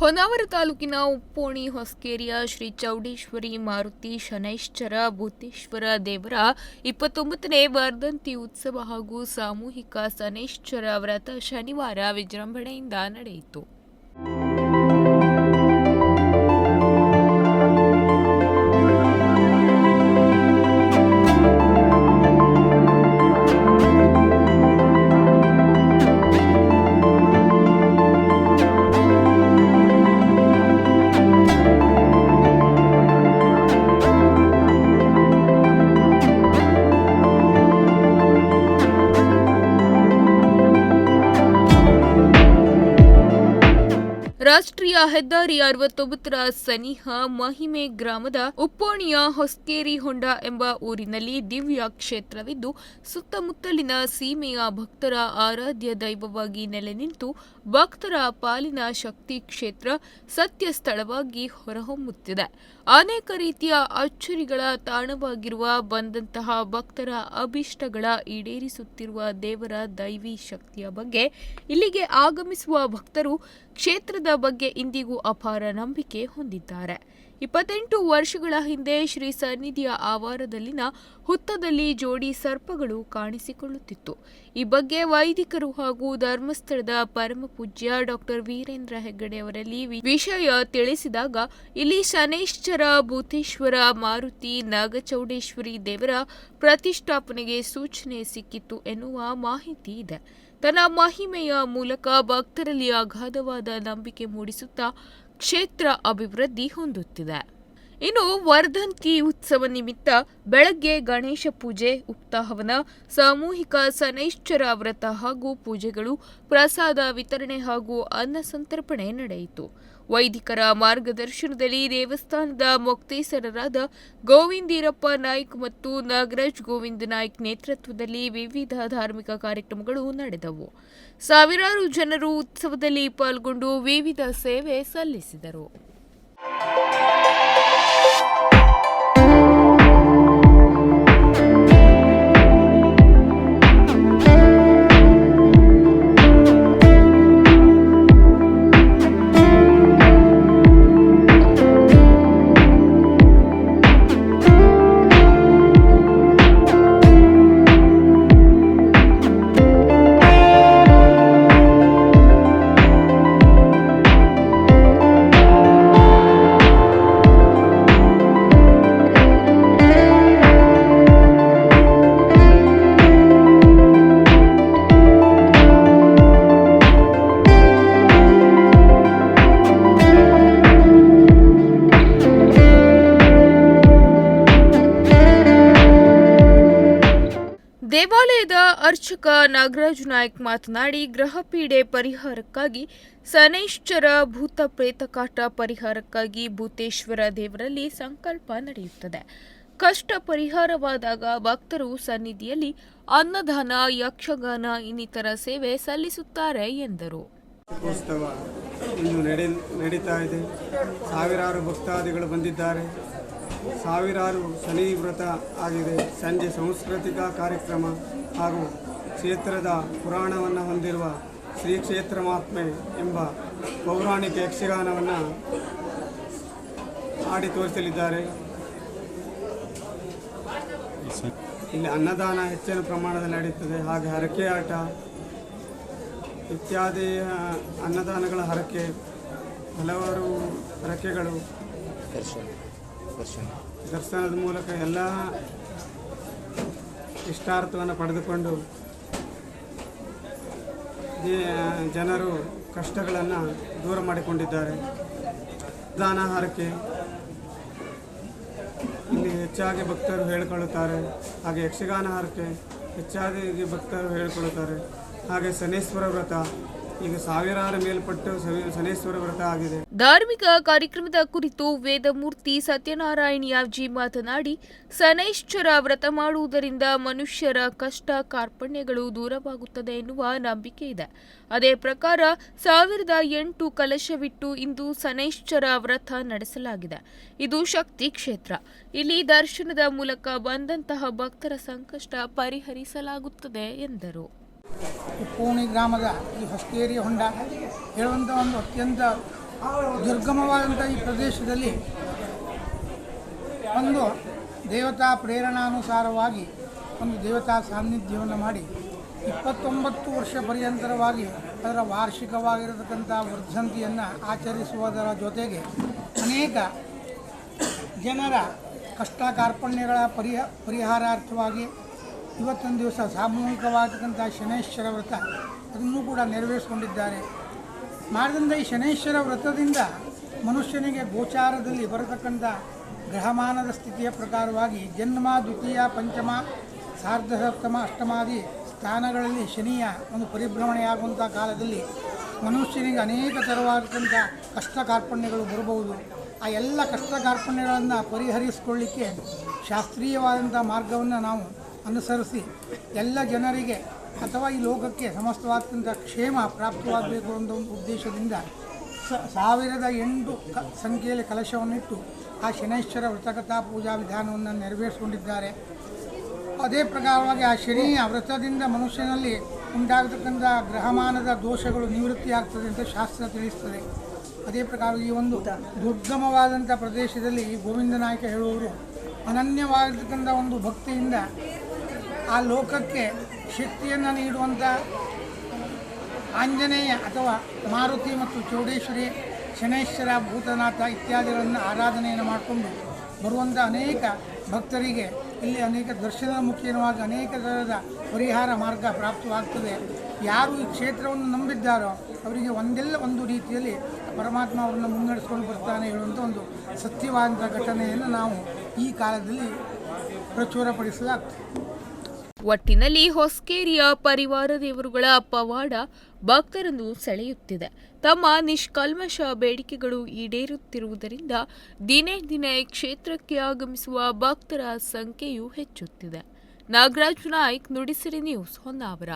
ಹೊನ್ನಾವರ ತಾಲೂಕಿನ ಉಪ್ಪೋಣಿ, ಹೊಸಕೇರಿಯ ಶ್ರೀ ಚೌಡೇಶ್ವರಿ ಮಾರುತಿ, ಶನೈಶ್ಚರ ಭೂತೇಶ್ವರ ದೇವರ ಇಪ್ಪತ್ತೊಂಬತ್ತನೇ ವರ್ಧಂತಿ ಉತ್ಸವ ಹಾಗೂ ಸಾಮೂಹಿಕ ಶನೈಶ್ಚರ ವ್ರತ ಶನಿವಾರ ವಿಜೃಂಭಣೆಯಿಂದ ನಡೆಯಿತು. ರಾಷ್ಟ್ರೀಯ ಹೆದ್ದಾರಿ ಅರವತ್ತೊಂಬತ್ತರ ಸನಿಹ ಮಹಿಮೆ ಗ್ರಾಮದ ಉಪ್ಪೋಣಿಯ ಹೊಸ್ಕೇರಿ ಹೊಂಡ ಎಂಬ ಊರಿನಲ್ಲಿ ದಿವ್ಯ ಕ್ಷೇತ್ರವಿದ್ದು, ಸುತ್ತಮುತ್ತಲಿನ ಸೀಮೆಯ ಭಕ್ತರ ಆರಾಧ್ಯ ದೈವವಾಗಿ ನೆಲೆ ನಿಂತು ಭಕ್ತರ ಪಾಲಿನ ಶಕ್ತಿ ಕ್ಷೇತ್ರ ಸತ್ಯ ಸ್ಥಳವಾಗಿ ಹೊರಹೊಮ್ಮುತ್ತಿದೆ. ಅನೇಕ ರೀತಿಯ ಅಚ್ಚರಿಗಳ ತಾಣವಾಗಿರುವ ಬಂದಂತಹ ಭಕ್ತರ ಅಭಿಷ್ಟಗಳ ಈಡೇರಿಸುತ್ತಿರುವ ದೇವರ ದೈವಿ ಶಕ್ತಿಯ ಬಗ್ಗೆ ಇಲ್ಲಿಗೆ ಆಗಮಿಸುವ ಭಕ್ತರು ಕ್ಷೇತ್ರದ ಬಗ್ಗೆ ಇಂದಿಗೂ ಅಪಾರ ನಂಬಿಕೆ ಹೊಂದಿದ್ದಾರೆ. ಇಪ್ಪತ್ತೆಂಟು ವರ್ಷಗಳ ಹಿಂದೆ ಶ್ರೀ ಸನ್ನಿಧಿಯ ಆವಾರದಲ್ಲಿನ ಹುತ್ತದಲ್ಲಿ ಜೋಡಿ ಸರ್ಪಗಳು ಕಾಣಿಸಿಕೊಳ್ಳುತ್ತಿತ್ತು. ಈ ಬಗ್ಗೆ ವೈದಿಕರು ಹಾಗೂ ಧರ್ಮಸ್ಥಳದ ಪರಮ ಪೂಜ್ಯ ಡಾಕ್ಟರ್ ವೀರೇಂದ್ರ ಹೆಗ್ಗಡೆ ಅವರಲ್ಲಿ ವಿಷಯ ತಿಳಿಸಿದಾಗ, ಇಲ್ಲಿ ಶನೇಶ್ವರ, ಭೂತೇಶ್ವರ, ಮಾರುತಿ, ನಾಗಚೌಡೇಶ್ವರಿ ದೇವರ ಪ್ರತಿಷ್ಠಾಪನೆಗೆ ಸೂಚನೆ ಸಿಕ್ಕಿತ್ತು ಎನ್ನುವ ಮಾಹಿತಿ ಇದೆ. ತನ್ನ ಮಹಿಮೆಯ ಮೂಲಕ ಭಕ್ತರಲ್ಲಿ ಅಗಾಧವಾದ ನಂಬಿಕೆ ಮೂಡಿಸುತ್ತಾ ಕ್ಷೇತ್ರ ಅಭಿವೃದ್ಧಿ ಹೊಂದುತ್ತಿದೆ. ಇನ್ನು ವರ್ಧಂತಿ ಉತ್ಸವ ನಿಮಿತ್ತ ಬೆಳಗ್ಗೆ ಗಣೇಶ ಪೂಜೆ ಉಕ್ತಾಹವನ ಸಾಮೂಹಿಕ ಸನೈಶ್ಚರ ವ್ರತ ಹಾಗೂ ಪೂಜೆಗಳು ಪ್ರಸಾದ ವಿತರಣೆ ಹಾಗೂ ಅನ್ನ ಸಂತರ್ಪಣೆ ನಡೆಯಿತು. ವೈದಿಕರ ಮಾರ್ಗದರ್ಶನದಲ್ಲಿ ದೇವಸ್ಥಾನದ ಮೊಕ್ತೇಸರರಾದ ಗೋವಿಂದೀರಪ್ಪ ನಾಯ್ಕ್ ಮತ್ತು ನಾಗರಾಜ್ ಗೋವಿಂದ ನಾಯ್ಕ್ ನೇತೃತ್ವದಲ್ಲಿ ವಿವಿಧ ಧಾರ್ಮಿಕ ಕಾರ್ಯಕ್ರಮಗಳು ನಡೆದವು. ಸಾವಿರಾರು ಜನರು ಉತ್ಸವದಲ್ಲಿ ಪಾಲ್ಗೊಂಡು ವಿವಿಧ ಸೇವೆ ಸಲ್ಲಿಸಿದರು. ದೇವಾಲಯದ ಅರ್ಚಕ ನಾಗರಾಜ್ ನಾಯಕ್ ಮಾತನಾಡಿ ಗ್ರಹಪೀಡೆ ಪರಿಹಾರಕ್ಕಾಗಿ ಸನೈಶ್ಚರ ಭೂತ ಪ್ರೇತಕಾಟ ಪರಿಹಾರಕ್ಕಾಗಿ ಭೂತೇಶ್ವರ ದೇವರಲ್ಲಿ ಸಂಕಲ್ಪ ನಡೆಯುತ್ತದೆ. ಕಷ್ಟ ಪರಿಹಾರವಾದಾಗ ಭಕ್ತರು ಸನ್ನಿಧಿಯಲ್ಲಿ ಅನ್ನದಾನ, ಯಕ್ಷಗಾನ, ಇನ್ನಿತರ ಸೇವೆ ಸಲ್ಲಿಸುತ್ತಾರೆ ಎಂದರು. ನಡೀತಾ ಇದೆ. ಸಾವಿರಾರು ಭಕ್ತಾದಿಗಳು ಬಂದಿದ್ದಾರೆ. ಸಾವಿರಾರು ಶನಿ ವ್ರತ ಆಗಿದೆ. ಸಂಜೆ ಸಾಂಸ್ಕೃತಿಕ ಕಾರ್ಯಕ್ರಮ ಹಾಗೂ ಕ್ಷೇತ್ರದ ಪುರಾಣವನ್ನು ಹೊಂದಿರುವ ಶ್ರೀ ಕ್ಷೇತ್ರ ಮಹಾತ್ಮೆ ಎಂಬ ಪೌರಾಣಿಕ ಯಕ್ಷಗಾನವನ್ನು ಆಡಿ ತೋರಿಸಲಿದ್ದಾರೆ. ಇಲ್ಲಿ ಅನ್ನದಾನ ಹೆಚ್ಚಿನ ಪ್ರಮಾಣದಲ್ಲಿ ನಡೆಯುತ್ತದೆ. ಹಾಗೆ ಹರಕೆ ಆಟ ಇತ್ಯಾದಿ ಅನ್ನದಾನಗಳ ಹರಕೆ, ಹಲವಾರು ಹರಕೆಗಳು. ದರ್ಶನದ ಮೂಲಕ ಎಲ್ಲ ಇಷ್ಟಾರ್ಥವನ್ನು ಪಡೆದುಕೊಂಡು ಜನರು ಕಷ್ಟಗಳನ್ನು ದೂರ ಮಾಡಿಕೊಂಡಿದ್ದಾರೆ. ದಾನ ಹರಕೆ ಇಲ್ಲಿ ಹೆಚ್ಚಾಗಿ ಭಕ್ತರು ಹೇಳಿಕೊಳ್ಳುತ್ತಾರೆ. ಹಾಗೆ ಯಕ್ಷಗಾನ ಹಾರಕ್ಕೆ ಹೆಚ್ಚಾಗಿ ಭಕ್ತರು ಹೇಳಿಕೊಳ್ಳುತ್ತಾರೆ. ಹಾಗೆ ಶನೇಶ್ವರ ವ್ರತ ಈಗ ಸಾವಿರಾರು ಮೇಲ್ಪಟ್ಟು ಶನಿ- ಶನೇಶ್ವರ ವ್ರತ ಆಗಿದೆ. ಧಾರ್ಮಿಕ ಕಾರ್ಯಕ್ರಮದ ಕುರಿತು ವೇದಮೂರ್ತಿ ಸತ್ಯನಾರಾಯಣಿಯಾಜಿ ಮಾತನಾಡಿ ಸನೈಶ್ಚರ ವ್ರತ ಮಾಡುವುದರಿಂದ ಮನುಷ್ಯರ ಕಷ್ಟ ಕಾರ್ಪಣ್ಯಗಳು ದೂರವಾಗುತ್ತದೆ ಎನ್ನುವ ನಂಬಿಕೆ ಇದೆ. ಅದೇ ಪ್ರಕಾರ ಸಾವಿರದ ಎಂಟು ಕಲಶವಿಟ್ಟು ಇಂದು ಸನೈಶ್ಚರ ವ್ರತ ನಡೆಸಲಾಗಿದೆ. ಇದು ಶಕ್ತಿ ಕ್ಷೇತ್ರ. ಇಲ್ಲಿ ದರ್ಶನದ ಮೂಲಕ ಬಂದಂತಹ ಭಕ್ತರ ಸಂಕಷ್ಟ ಪರಿಹರಿಸಲಾಗುತ್ತದೆ ಎಂದರು. ಉಪ್ಪೋಣಿ ಗ್ರಾಮದ ಈ ಹೊಸಕೇರಿ ಹೊಂಡ ಹೇಳುವಂಥ ಒಂದು ಅತ್ಯಂತ ದುರ್ಗಮವಾದಂಥ ಈ ಪ್ರದೇಶದಲ್ಲಿ ಒಂದು ದೇವತಾ ಪ್ರೇರಣಾನುಸಾರವಾಗಿ ಒಂದು ದೇವತಾ ಸಾನ್ನಿಧ್ಯವನ್ನು ಮಾಡಿ ಇಪ್ಪತ್ತೊಂಬತ್ತು ವರ್ಷ ಪರ್ಯಂತರವಾಗಿ ಅದರ ವಾರ್ಷಿಕವಾಗಿರತಕ್ಕಂಥ ವರ್ಧಂತಿಯನ್ನು ಆಚರಿಸುವುದರ ಜೊತೆಗೆ ಅನೇಕ ಜನರ ಕಷ್ಟ ಕಾರ್ಪಣ್ಯಗಳ ಪರಿಹ, ಪರಿಹಾರಾರ್ಥವಾಗಿ ಇವತ್ತೊಂದು ದಿವಸ ಸಾಮೂಹಿಕವಾದಕ್ಕಂಥ ಶನೇಶ್ವರ ವ್ರತ ಅದನ್ನು ಕೂಡ ನೆರವೇರಿಸಿಕೊಂಡಿದ್ದಾರೆ. ಮಾಡಿದಂಥ ಈ ಶನೇಶ್ವರ ವ್ರತದಿಂದ ಮನುಷ್ಯನಿಗೆ ಗೋಚಾರದಲ್ಲಿ ಬರತಕ್ಕಂಥ ಗ್ರಹಮಾನದ ಸ್ಥಿತಿಯ ಪ್ರಕಾರವಾಗಿ ಜನ್ಮ, ದ್ವಿತೀಯ, ಪಂಚಮ, ಸಾರ್ಧ, ಸಪ್ತಮ, ಅಷ್ಟಮಾದಿ ಸ್ಥಾನಗಳಲ್ಲಿ ಶನಿಯ ಒಂದು ಪರಿಭ್ರಮಣೆಯಾಗುವಂಥ ಕಾಲದಲ್ಲಿ ಮನುಷ್ಯನಿಗೆ ಅನೇಕ ಥರವಾದಂಥ ಕಷ್ಟ ಕಾರ್ಪಣ್ಯಗಳು ಬರಬಹುದು. ಆ ಎಲ್ಲ ಕಷ್ಟ ಕಾರ್ಪಣ್ಯಗಳನ್ನು ಪರಿಹರಿಸಿಕೊಳ್ಳಿಕ್ಕೆ ಶಾಸ್ತ್ರೀಯವಾದಂಥ ಮಾರ್ಗವನ್ನು ನಾವು ಅನುಸರಿಸಿ ಎಲ್ಲ ಜನರಿಗೆ ಅಥವಾ ಈ ಲೋಕಕ್ಕೆ ಸಮಸ್ತವಾದಂಥ ಕ್ಷೇಮ ಪ್ರಾಪ್ತವಾಗಬೇಕು ಅನ್ನೋ ಒಂದು ಉದ್ದೇಶದಿಂದ ಸಾವಿರದ ಎಂಟು ಕ ಸಂಖ್ಯೆಯಲ್ಲಿ ಕಲಶವನ್ನಿಟ್ಟು ಆ ಶನೈಶ್ವರ ವೃತಕಥಾ ಪೂಜಾ ವಿಧಾನವನ್ನು ನೆರವೇರಿಸಿಕೊಂಡಿದ್ದಾರೆ. ಅದೇ ಪ್ರಕಾರವಾಗಿ ಆ ಶನಿಯ ವ್ರತದಿಂದ ಮನುಷ್ಯನಲ್ಲಿ ಉಂಟಾಗತಕ್ಕಂಥ ಗ್ರಹಮಾನದ ದೋಷಗಳು ನಿವೃತ್ತಿ ಆಗ್ತದೆ ಅಂತ ಶಾಸ್ತ್ರ ತಿಳಿಸ್ತದೆ. ಅದೇ ಪ್ರಕಾರ ಈ ಒಂದು ದುರ್ಗಮವಾದಂಥ ಪ್ರದೇಶದಲ್ಲಿ ಗೋವಿಂದ ನಾಯಕ ಹೇಳುವವರು ಅನನ್ಯವಾಗಿರ್ತಕ್ಕಂಥ ಒಂದು ಭಕ್ತಿಯಿಂದ ಆ ಲೋಕಕ್ಕೆ ಶಕ್ತಿಯನ್ನು ನೀಡುವಂಥ ಆಂಜನೇಯ ಅಥವಾ ಮಾರುತಿ ಮತ್ತು ಚೌಡೇಶ್ವರಿ, ಶನೇಶ್ವರ, ಭೂತನಾಥ ಇತ್ಯಾದಿಗಳನ್ನು ಆರಾಧನೆಯನ್ನು ಮಾಡಿಕೊಂಡು ಬರುವಂಥ ಅನೇಕ ಭಕ್ತರಿಗೆ ಇಲ್ಲಿ ಅನೇಕ ದರ್ಶನದ ಮುಖೇನವಾಗಿ ಅನೇಕ ಥರದ ಪರಿಹಾರ ಮಾರ್ಗ ಪ್ರಾಪ್ತವಾಗ್ತದೆ. ಯಾರು ಈ ಕ್ಷೇತ್ರವನ್ನು ನಂಬಿದ್ದಾರೋ ಅವರಿಗೆ ಒಂದೆಲ್ಲ ಒಂದು ರೀತಿಯಲ್ಲಿ ಪರಮಾತ್ಮ ಅವರನ್ನು ಮುನ್ನಡೆಸ್ಕೊಂಡು ಬರ್ತಾನೆ ಹೇಳುವಂಥ ಒಂದು ಸತ್ಯವಾದಂಥ ಘಟನೆಯನ್ನು ನಾವು ಈ ಕಾಲದಲ್ಲಿ ಪ್ರಚುರಪಡಿಸಲಾಗ್ತದೆ ಒಟ್ಟಿನಲ್ಲಿ ಹೊಸ್ಕೇರಿಯ ಪರಿವಾರ ದೇವರುಗಳ ಪವಾಡ ಭಕ್ತರನ್ನು ಸೆಳೆಯುತ್ತಿದೆ. ತಮ್ಮ ನಿಷ್ಕಲ್ಮಶ ಬೇಡಿಕೆಗಳು ಈಡೇರುತ್ತಿರುವುದರಿಂದ ದಿನೇ ದಿನೇ ಕ್ಷೇತ್ರಕ್ಕೆ ಆಗಮಿಸುವ ಭಕ್ತರ ಸಂಖ್ಯೆಯೂ ಹೆಚ್ಚುತ್ತಿದೆ. ನಾಗರಾಜ್ ನಾಯ್ಕ್, ನುಡಿಸಿರಿ ನ್ಯೂಸ್ ಹೊನ್ನಾವರ.